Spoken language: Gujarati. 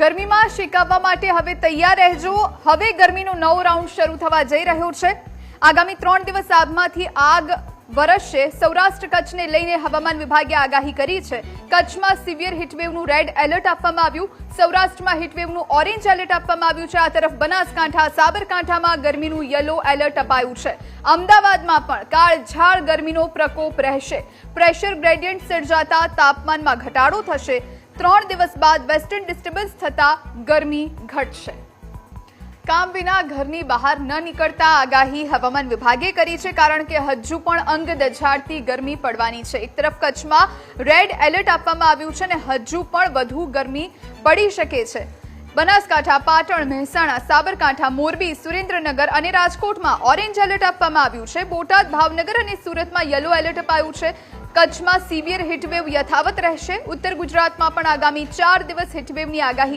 ગરમીમાં શેકાવવા માટે હવે તૈયાર રહેજો. હવે ગરમીનો નવો રાઉન્ડ શરૂ થવા જઈ રહ્યો છે. આગામી ત્રણ દિવસ આગમાંથી આગ વરસશે. સૌરાષ્ટ્ર કચ્છને લઈને હવામાન વિભાગે આગાહી કરી છે. કચ્છમાં સિવિયર હીટવેવનું રેડ એલર્ટ આપવામાં આવ્યું. સૌરાષ્ટ્રમાં હીટવેવનું ઓરેન્જ એલર્ટ આપવામાં આવ્યું છે. આ તરફ બનાસકાંઠા, સાબરકાંઠામાં ગરમીનું યલો એલર્ટ અપાયું છે. અમદાવાદમાં પણ કાળઝાળ ગરમીનો પ્રકોપ રહેશે. પ્રેશર ગ્રેડિયન્ટ સર્જાતા તાપમાનમાં ઘટાડો થશે. ત્રણ દિવસ બાદ વેસ્ટર્ન ડિસ્ટર્બન્સ થતા ગરમી ઘટશે. કામ વિના ઘરની બહાર ન નીકળતા આગાહી હવામાન વિભાગે કરી છે, કારણ કે હજુ પણ અંગ દઝાડતી ગરમી પડવાની છે. એક તરફ કચ્છમાં રેડ એલર્ટ આપવામાં આવ્યું છે અને હજુ પણ વધુ ગરમી પડી શકે છે. બનાસકાંઠા, પાટણ, મહેસાણા, સાબરકાંઠા, મોરબી, સુરેન્દ્રનગર અને રાજકોટમાં ઓરેન્જ એલર્ટ આપવામાં આવ્યું છે. બોટાદ, ભાવનગર અને સુરતમાં યલો એલર્ટ અપાયું છે. કચ્છમાં સિવિયર હીટવેવ યથાવત રહેશે. ઉત્તર ગુજરાતમાં પણ આગામી ચાર દિવસ હીટવેવની આગાહી